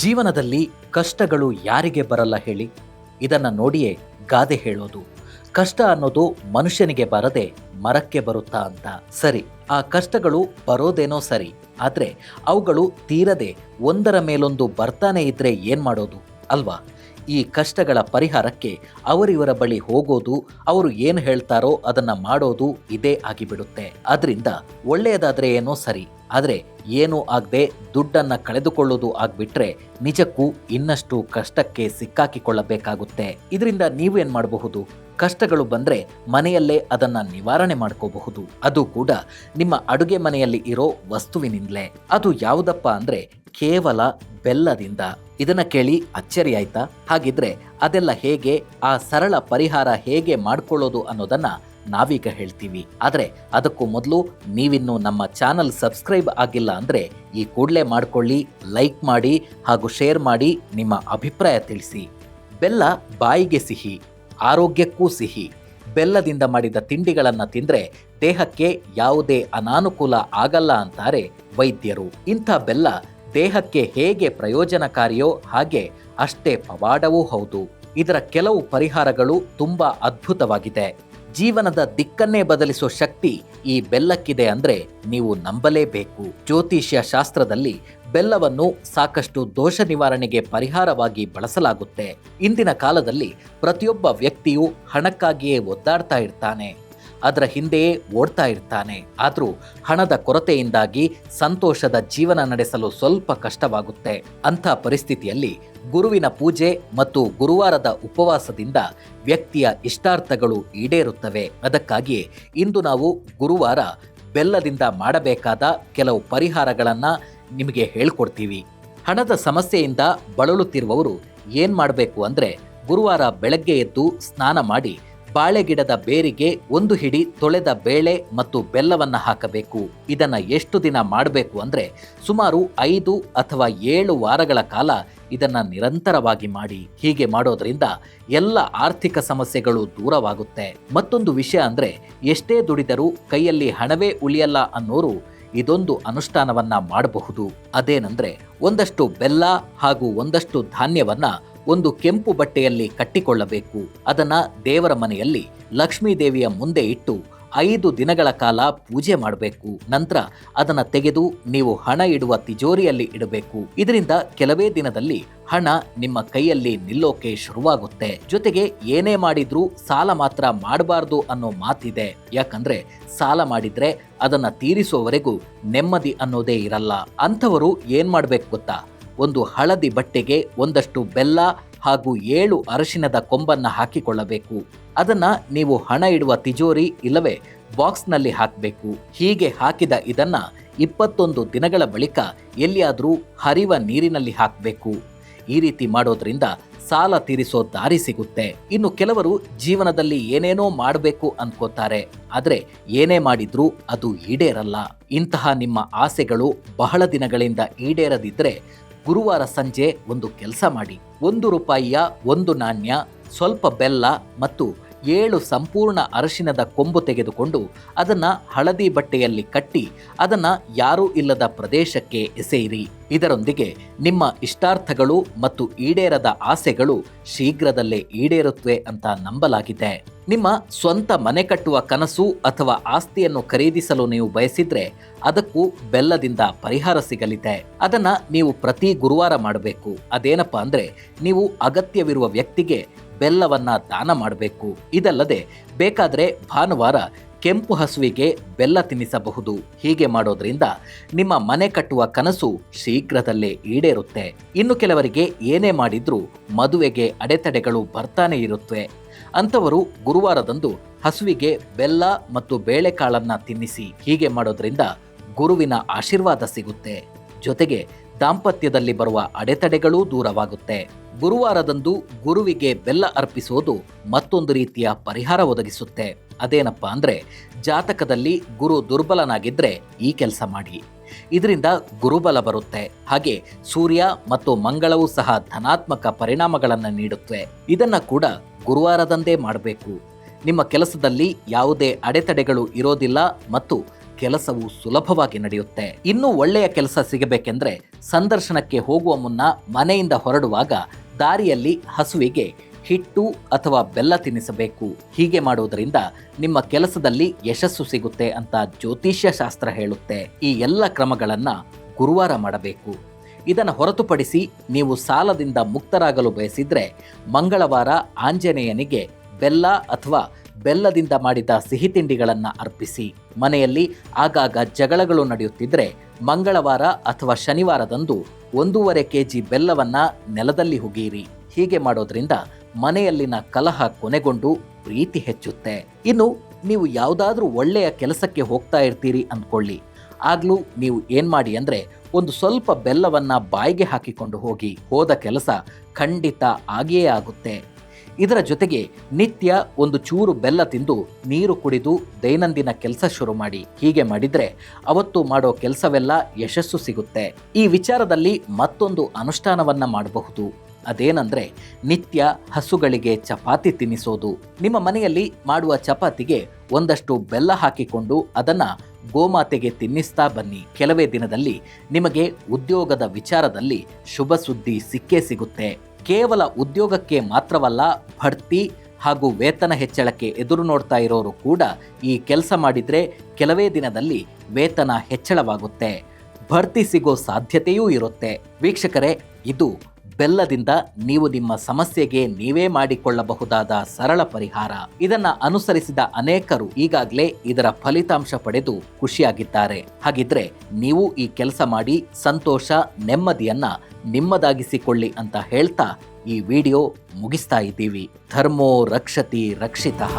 ಜೀವನದಲ್ಲಿ ಕಷ್ಟಗಳು ಯಾರಿಗೆ ಬರಲ್ಲ ಹೇಳಿ? ಇದನ್ನು ನೋಡಿಯೇ ಗಾದೆ ಹೇಳೋದು. ಕಷ್ಟ ಅನ್ನೋದು ಮನುಷ್ಯನಿಗೆ ಬರದೆ ಮರಕ್ಕೆ ಬರುತ್ತಾ ಅಂತ. ಸರಿ, ಆ ಕಷ್ಟಗಳು ಬರೋದೇನೋ ಸರಿ, ಆದರೆ ಅವುಗಳು ತೀರದೆ ಒಂದರ ಮೇಲೊಂದು ಬರ್ತಾನೆ ಇದ್ರೆ ಏನು ಮಾಡೋದು? ಅಲ್ವಾ? ಈ ಕಷ್ಟಗಳ ಪರಿಹಾರಕ್ಕೆ ಅವರಿವರ ಬಳಿ ಹೋಗೋದು, ಅವರು ಏನು ಹೇಳ್ತಾರೋ ಅದನ್ನ ಮಾಡೋದು ಇದೇ ಆಗಿಬಿಡುತ್ತೆ. ಅದರಿಂದ ಒಳ್ಳೆಯದಾದ್ರೆ ಏನೋ ಸರಿ ಆದರೆ ಏನೂ ಆಗದೆ ದುಡ್ಡನ್ನು ಕಳೆದುಕೊಳ್ಳೋದು ಆಗ್ಬಿಟ್ರೆ ನಿಜಕ್ಕೂ ಇನ್ನಷ್ಟು ಕಷ್ಟಕ್ಕೆ ಸಿಕ್ಕಾಕಿಕೊಳ್ಳಬೇಕಾಗುತ್ತೆ. ಇದರಿಂದ ಏನು ಮಾಡಬಹುದು? ಕಷ್ಟಗಳು ಬಂದರೆ ಮನೆಯಲ್ಲೇ ಅದನ್ನು ನಿವಾರಣೆ ಮಾಡ್ಕೋಬಹುದು. ಅದು ಕೂಡ ನಿಮ್ಮ ಅಡುಗೆ ಮನೆಯಲ್ಲಿ ಇರೋ ವಸ್ತುವಿನಿಂದಲೇ. ಅದು ಯಾವುದಪ್ಪ ಅಂದರೆ ಕೇವಲ ಬೆಲ್ಲದಿಂದ. ಇದನ್ನ ಕೇಳಿ ಅಚ್ಚರಿ ಆಯ್ತಾ? ಹಾಗಿದ್ರೆ ಅದೆಲ್ಲ ಹೇಗೆ, ಆ ಸರಳ ಪರಿಹಾರ ಹೇಗೆ ಮಾಡ್ಕೊಳ್ಳೋದು ಅನ್ನೋದನ್ನ ನಾವೀಗ ಹೇಳ್ತೀವಿ. ಆದರೆ ಅದಕ್ಕೂ ಮೊದಲು ನೀವಿನ್ನು ನಮ್ಮ ಚಾನಲ್ ಸಬ್ಸ್ಕ್ರೈಬ್ ಆಗಿಲ್ಲ ಅಂದ್ರೆ ಈ ಕೂಡಲೇ ಮಾಡ್ಕೊಳ್ಳಿ, ಲೈಕ್ ಮಾಡಿ ಹಾಗೂ ಶೇರ್ ಮಾಡಿ ನಿಮ್ಮ ಅಭಿಪ್ರಾಯ ತಿಳಿಸಿ. ಬೆಲ್ಲ ಬಾಯಿಗೆ ಸಿಹಿ, ಆರೋಗ್ಯಕ್ಕೂ ಸಿಹಿ. ಬೆಲ್ಲದಿಂದ ಮಾಡಿದ ತಿಂಡಿಗಳನ್ನ ತಿಂದ್ರೆ ದೇಹಕ್ಕೆ ಯಾವುದೇ ಅನಾನುಕೂಲ ಆಗಲ್ಲ ಅಂತಾರೆ ವೈದ್ಯರು. ಇಂಥ ಬೆಲ್ಲ ದೇಹಕ್ಕೆ ಹೇಗೆ ಪ್ರಯೋಜನಕಾರಿಯೋ ಹಾಗೆ ಅಷ್ಟೇ ಪವಾಡವೂ ಹೌದು. ಇದರ ಕೆಲವು ಪರಿಹಾರಗಳು ತುಂಬಾ ಅದ್ಭುತವಾಗಿದೆ. ಜೀವನದ ದಿಕ್ಕನ್ನೇ ಬದಲಿಸೋ ಶಕ್ತಿ ಈ ಬೆಲ್ಲಕ್ಕಿದೆ ಅಂದ್ರೆ ನೀವು ನಂಬಲೇಬೇಕು. ಜ್ಯೋತಿಷ್ಯ ಶಾಸ್ತ್ರದಲ್ಲಿ ಬೆಲ್ಲವನ್ನು ಸಾಕಷ್ಟು ದೋಷ ನಿವಾರಣೆಗೆ ಪರಿಹಾರವಾಗಿ ಬಳಸಲಾಗುತ್ತೆ. ಇಂದಿನ ಕಾಲದಲ್ಲಿ ಪ್ರತಿಯೊಬ್ಬ ವ್ಯಕ್ತಿಯು ಹಣಕ್ಕಾಗಿಯೇ ಒದ್ದಾಡ್ತಾ ಇರ್ತಾನೆ. ಅದರ ಹಿಂದೆಯೇ ಓಡ್ತಾ ಇರ್ತಾನೆ. ಆದರೂ ಹಣದ ಕೊರತೆಯಿಂದಾಗಿ ಸಂತೋಷದ ಜೀವನ ನಡೆಸಲು ಸ್ವಲ್ಪ ಕಷ್ಟವಾಗುತ್ತೆ. ಅಂಥ ಪರಿಸ್ಥಿತಿಯಲ್ಲಿ ಗುರುವಿನ ಪೂಜೆ ಮತ್ತು ಗುರುವಾರದ ಉಪವಾಸದಿಂದ ವ್ಯಕ್ತಿಯ ಇಷ್ಟಾರ್ಥಗಳು ಈಡೇರುತ್ತವೆ. ಅದಕ್ಕಾಗಿಯೇ ಇಂದು ನಾವು ಗುರುವಾರ ಬೆಲ್ಲದಿಂದ ಮಾಡಬೇಕಾದ ಕೆಲವು ಪರಿಹಾರಗಳನ್ನು ನಿಮಗೆ ಹೇಳ್ಕೊಡ್ತೀವಿ. ಹಣದ ಸಮಸ್ಯೆಯಿಂದ ಬಳಲುತ್ತಿರುವವರು ಏನ್ ಮಾಡಬೇಕು ಅಂದರೆ ಗುರುವಾರ ಬೆಳಗ್ಗೆ ಎದ್ದು ಸ್ನಾನ ಮಾಡಿ ಬಾಳೆಗಿಡದ ಬೇರಿಗೆ ಒಂದು ಹಿಡಿ ತೊಳೆದ ಬೇಳೆ ಮತ್ತು ಬೆಲ್ಲವನ್ನು ಹಾಕಬೇಕು. ಇದನ್ನ ಎಷ್ಟು ದಿನ ಮಾಡಬೇಕು ಅಂದ್ರೆ ಸುಮಾರು ಐದು ಅಥವಾ ಏಳು ವಾರಗಳ ಕಾಲ ಇದನ್ನು ನಿರಂತರವಾಗಿ ಮಾಡಿ. ಹೀಗೆ ಮಾಡೋದ್ರಿಂದ ಎಲ್ಲ ಆರ್ಥಿಕ ಸಮಸ್ಯೆಗಳು ದೂರವಾಗುತ್ತೆ. ಮತ್ತೊಂದು ವಿಷಯ ಅಂದ್ರೆ ಎಷ್ಟೇ ದುಡಿದರೂ ಕೈಯಲ್ಲಿ ಹಣವೇ ಉಳಿಯಲ್ಲ ಅನ್ನೋರು ಇದೊಂದು ಅನುಷ್ಠಾನವನ್ನ ಮಾಡಬಹುದು. ಅದೇನಂದ್ರೆ ಒಂದಷ್ಟು ಬೆಲ್ಲ ಹಾಗೂ ಒಂದಷ್ಟು ಧಾನ್ಯವನ್ನ ಒಂದು ಕೆಂಪು ಬಟ್ಟೆಯಲ್ಲಿ ಕಟ್ಟಿಕೊಳ್ಳಬೇಕು. ಅದನ್ನ ದೇವರ ಮನೆಯಲ್ಲಿ ಲಕ್ಷ್ಮೀ ದೇವಿಯ ಮುಂದೆ ಇಟ್ಟು ಐದು ದಿನಗಳ ಕಾಲ ಪೂಜೆ ಮಾಡಬೇಕು. ನಂತರ ಅದನ್ನ ತೆಗೆದು ನೀವು ಹಣ ಇಡುವ ತಿಜೋರಿಯಲ್ಲಿ ಇಡಬೇಕು. ಇದರಿಂದ ಕೆಲವೇ ದಿನದಲ್ಲಿ ಹಣ ನಿಮ್ಮ ಕೈಯಲ್ಲಿ ನಿಲ್ಲೋಕೆ ಶುರುವಾಗುತ್ತೆ. ಜೊತೆಗೆ ಏನೇ ಮಾಡಿದ್ರೂ ಸಾಲ ಮಾತ್ರ ಮಾಡಬಾರ್ದು ಅನ್ನೋ ಮಾತಿದೆ. ಯಾಕಂದ್ರೆ ಸಾಲ ಮಾಡಿದ್ರೆ ಅದನ್ನ ತೀರಿಸುವವರೆಗೂ ನೆಮ್ಮದಿ ಅನ್ನೋದೇ ಇರಲ್ಲ. ಅಂಥವರು ಏನ್ ಮಾಡ್ಬೇಕು ಗೊತ್ತಾ? ಒಂದು ಹಳದಿ ಬಟ್ಟೆಗೆ ಒಂದಷ್ಟು ಬೆಲ್ಲ ಹಾಗೂ ಏಳು ಅರಶಿನದ ಕೊಂಬನ್ನು ಹಾಕಿಕೊಳ್ಳಬೇಕು. ಅದನ್ನ ನೀವು ಹಣ ಇಡುವ ತಿಜೋರಿ ಇಲ್ಲವೇ ಬಾಕ್ಸ್ನಲ್ಲಿ ಹಾಕಬೇಕು. ಹೀಗೆ ಹಾಕಿದ ಇದನ್ನು ಇಪ್ಪತ್ತೊಂದು ದಿನಗಳ ಬಳಿಕ ಎಲ್ಲಿಯಾದರೂ ಹರಿವ ನೀರಿನಲ್ಲಿ ಹಾಕಬೇಕು. ಈ ರೀತಿ ಮಾಡೋದ್ರಿಂದ ಸಾಲ ತೀರಿಸೋ ದಾರಿ ಸಿಗುತ್ತೆ. ಇನ್ನು ಕೆಲವರು ಜೀವನದಲ್ಲಿ ಏನೇನೋ ಮಾಡಬೇಕು ಅಂದ್ಕೋತಾರೆ ಆದರೆ ಏನೇ ಮಾಡಿದ್ರೂ ಅದು ಈಡೇರಲ್ಲ. ಇಂತಹ ನಿಮ್ಮ ಆಸೆಗಳು ಬಹಳ ದಿನಗಳಿಂದ ಈಡೇರದಿದ್ರೆ ಗುರುವಾರ ಸಂಜೆ ಒಂದು ಕೆಲಸ ಮಾಡಿ, ಒಂದು ರೂಪಾಯಿಯ ಒಂದು ನಾಣ್ಯ, ಸ್ವಲ್ಪ ಬೆಲ್ಲ ಮತ್ತು ಏಳು ಸಂಪೂರ್ಣ ಅರಶಿನದ ಕೊಂಬು ತೆಗೆದುಕೊಂಡು ಅದನ್ನ ಹಳದಿ ಬಟ್ಟೆಯಲ್ಲಿ ಕಟ್ಟಿ, ಅದನ್ನ ಯಾರೂ ಇಲ್ಲದ ಪ್ರದೇಶಕ್ಕೆ ಎಸೆಯಿರಿ. ಇದರೊಂದಿಗೆ ನಿಮ್ಮ ಇಷ್ಟಾರ್ಥಗಳು ಮತ್ತು ಈಡೇರದ ಆಸೆಗಳು ಶೀಘ್ರದಲ್ಲೇ ಈಡೇರುತ್ತವೆ ಅಂತ ನಂಬಲಾಗಿದೆ. ನಿಮ್ಮ ಸ್ವಂತ ಮನೆ ಕಟ್ಟುವ ಕನಸು ಅಥವಾ ಆಸ್ತಿಯನ್ನು ಖರೀದಿಸಲು ನೀವು ಬಯಸಿದ್ರೆ ಅದಕ್ಕೂ ಬೆಲ್ಲದಿಂದ ಪರಿಹಾರ ಸಿಗಲಿದೆ. ಅದನ್ನ ನೀವು ಪ್ರತಿ ಗುರುವಾರ ಮಾಡಬೇಕು. ಅದೇನಪ್ಪ ಅಂದ್ರೆ ನೀವು ಅಗತ್ಯವಿರುವ ವ್ಯಕ್ತಿಗೆ ಬೆಲ್ಲವನ್ನ ದಾನ ಮಾಡಬೇಕು. ಇದಲ್ಲದೆ ಬೇಕಾದ್ರೆ ಭಾನುವಾರ ಕೆಂಪು ಹಸುವಿಗೆ ಬೆಲ್ಲ ತಿನ್ನಿಸಬಹುದು. ಹೀಗೆ ಮಾಡೋದ್ರಿಂದ ನಿಮ್ಮ ಮನೆ ಕಟ್ಟುವ ಕನಸು ಶೀಘ್ರದಲ್ಲೇ ಈಡೇರುತ್ತೆ. ಇನ್ನು ಕೆಲವರಿಗೆ ಏನೇ ಮಾಡಿದ್ರೂ ಮದುವೆಗೆ ಅಡೆತಡೆಗಳು ಬರ್ತಾನೆ ಇರುತ್ತವೆ ಅಂಥವರು ಗುರುವಾರದಂದು ಹಸುವಿಗೆ ಬೆಲ್ಲ ಮತ್ತು ಬೇಳೆಕಾಳನ್ನ ತಿನ್ನಿಸಿ ಹೀಗೆ ಮಾಡೋದ್ರಿಂದ ಗುರುವಿನ ಆಶೀರ್ವಾದ ಸಿಗುತ್ತೆ. ಜೊತೆಗೆ ದಾಂಪತ್ಯದಲ್ಲಿ ಬರುವ ಅಡೆತಡೆಗಳೂ ದೂರವಾಗುತ್ತೆ. ಗುರುವಾರದಂದು ಗುರುವಿಗೆ ಬೆಲ್ಲ ಅರ್ಪಿಸೋದು ಮತ್ತೊಂದು ರೀತಿಯ ಪರಿಹಾರ ಒದಗಿಸುತ್ತೆ. ಅದೇನಪ್ಪ ಅಂದ್ರೆ ಜಾತಕದಲ್ಲಿ ಗುರು ದುರ್ಬಲನಾಗಿದ್ರೆ ಈ ಕೆಲಸ ಮಾಡಿ. ಇದರಿಂದ ಗುರುಬಲ ಬರುತ್ತೆ. ಹಾಗೆ ಸೂರ್ಯ ಮತ್ತು ಮಂಗಳವೂ ಸಹ ಧನಾತ್ಮಕ ಪರಿಣಾಮಗಳನ್ನು ನೀಡುತ್ತೆ ಇದನ್ನ ಕೂಡ ಗುರುವಾರದಂದೇ ಮಾಡಬೇಕು. ನಿಮ್ಮ ಕೆಲಸದಲ್ಲಿ ಯಾವುದೇ ಅಡೆತಡೆಗಳು ಇರೋದಿಲ್ಲ ಮತ್ತು ಕೆಲಸವು ಸುಲಭವಾಗಿ ನಡೆಯುತ್ತೆ. ಇನ್ನೂ ಒಳ್ಳೆಯ ಕೆಲಸ ಸಿಗಬೇಕೆಂದ್ರೆ ಸಂದರ್ಶನಕ್ಕೆ ಹೋಗುವ ಮುನ್ನ ಮನೆಯಿಂದ ಹೊರಡುವಾಗ ದಾರಿಯಲ್ಲಿ ಹಸುವಿಗೆ ಹಿಟ್ಟು ಅಥವಾ ಬೆಲ್ಲ ತಿನ್ನಿಸಬೇಕು ಹೀಗೆ ಮಾಡುವುದರಿಂದ ನಿಮ್ಮ ಕೆಲಸದಲ್ಲಿ ಯಶಸ್ಸು ಸಿಗುತ್ತೆ ಅಂತ ಜ್ಯೋತಿಷ್ಯ ಶಾಸ್ತ್ರ ಹೇಳುತ್ತೆ. ಈ ಎಲ್ಲ ಕ್ರಮಗಳನ್ನು ಗುರುವಾರ ಮಾಡಬೇಕು. ಇದನ್ನು ಹೊರತುಪಡಿಸಿ ನೀವು ಸಾಲದಿಂದ ಮುಕ್ತರಾಗಲು ಬಯಸಿದರೆ ಮಂಗಳವಾರ ಆಂಜನೇಯನಿಗೆ ಬೆಲ್ಲ ಅಥವಾ ಬೆಲ್ಲದಿಂದ ಮಾಡಿದ ಸಿಹಿ ತಿಂಡಿಗಳನ್ನು ಅರ್ಪಿಸಿ. ಮನೆಯಲ್ಲಿ ಆಗಾಗ ಜಗಳಗಳು ನಡೆಯುತ್ತಿದ್ರೆ ಮಂಗಳವಾರ ಅಥವಾ ಶನಿವಾರದಂದು ಒಂದೂವರೆ ಕೆಜಿ ಬೆಲ್ಲವನ್ನು ನೆಲದಲ್ಲಿ ಹುಗಿಯಿರಿ ಹೀಗೆ ಮಾಡೋದ್ರಿಂದ ಮನೆಯಲ್ಲಿನ ಕಲಹ ಕೊನೆಗೊಂಡು ಪ್ರೀತಿ ಹೆಚ್ಚುತ್ತೆ. ಇನ್ನು ನೀವು ಯಾವುದಾದ್ರೂ ಒಳ್ಳೆಯ ಕೆಲಸಕ್ಕೆ ಹೋಗ್ತಾ ಇರ್ತೀರಿ ಅಂದ್ಕೊಳ್ಳಿ. ಆಗ್ಲೂ ನೀವು ಏನು ಮಾಡಿ ಅಂದ್ರೆ ಒಂದು ಸ್ವಲ್ಪ ಬೆಲ್ಲವನ್ನ ಬಾಯಿಗೆ ಹಾಕಿಕೊಂಡು ಹೋಗಿ ಹೋದ ಕೆಲಸ ಖಂಡಿತ ಆಗಿಯೇ ಆಗುತ್ತೆ. ಇದರ ಜೊತೆಗೆ ನಿತ್ಯ ಒಂದು ಚೂರು ಬೆಲ್ಲ ತಿಂದು ನೀರು ಕುಡಿದು ದೈನಂದಿನ ಕೆಲಸ ಶುರು ಮಾಡಿ. ಹೀಗೆ ಮಾಡಿದ್ರೆ ಅವತ್ತು ಮಾಡೋ ಕೆಲಸವೆಲ್ಲ ಯಶಸ್ಸು ಸಿಗುತ್ತೆ. ಈ ವಿಚಾರದಲ್ಲಿ ಮತ್ತೊಂದು ಅನುಷ್ಠಾನವನ್ನ ಮಾಡಬಹುದು. ಅದೇನಂದ್ರೆ ನಿತ್ಯ ಹಸುಗಳಿಗೆ ಚಪಾತಿ ತಿನ್ನಿಸೋದು ನಿಮ್ಮ ಮನೆಯಲ್ಲಿ ಮಾಡುವ ಚಪಾತಿಗೆ ಒಂದಷ್ಟು ಬೆಲ್ಲ ಹಾಕಿಕೊಂಡು ಅದನ್ನ ಗೋಮಾತೆಗೆ ತಿನ್ನಿಸ್ತಾ ಬನ್ನಿ. ಕೆಲವೇ ದಿನದಲ್ಲಿ ನಿಮಗೆ ಉದ್ಯೋಗದ ವಿಚಾರದಲ್ಲಿ ಶುಭ ಸುದ್ದಿ ಸಿಕ್ಕೇ ಸಿಗುತ್ತೆ. ಕೇವಲ ಉದ್ಯೋಗಕ್ಕೆ ಮಾತ್ರವಲ್ಲ ಬಡ್ತಿ ಹಾಗೂ ವೇತನ ಹೆಚ್ಚಳಕ್ಕೆ ಎದುರು ನೋಡ್ತಾ ಇರೋರು ಕೂಡ ಈ ಕೆಲಸ ಮಾಡಿದ್ರೆ ಕೆಲವೇ ದಿನದಲ್ಲಿ ವೇತನ ಹೆಚ್ಚಳವಾಗುತ್ತೆ. ಭರ್ತಿ ಸಿಗೋ ಸಾಧ್ಯತೆಯೂ ಇರುತ್ತೆ. ವೀಕ್ಷಕರೇ, ಇದು ಬೆಲ್ಲದಿಂದ ನೀವು ನಿಮ್ಮ ಸಮಸ್ಯೆಗೆ ನೀವೇ ಮಾಡಿಕೊಳ್ಳಬಹುದಾದ ಸರಳ ಪರಿಹಾರ. ಇದನ್ನ ಅನುಸರಿಸಿದ ಅನೇಕರು ಈಗಾಗಲೇ ಇದರ ಫಲಿತಾಂಶ ಪಡೆದು ಖುಷಿಯಾಗಿದ್ದಾರೆ. ಹಾಗಿದ್ರೆ ನೀವು ಈ ಕೆಲಸ ಮಾಡಿ ಸಂತೋಷ, ನೆಮ್ಮದಿಯನ್ನ ನಿಮ್ಮದಾಗಿಸಿಕೊಳ್ಳಿ ಅಂತ ಹೇಳ್ತಾ ಈ ವಿಡಿಯೋ ಮುಗಿಸ್ತಾ ಇದ್ದೀವಿ. ಧರ್ಮೋ ರಕ್ಷತಿ ರಕ್ಷಿತಃ.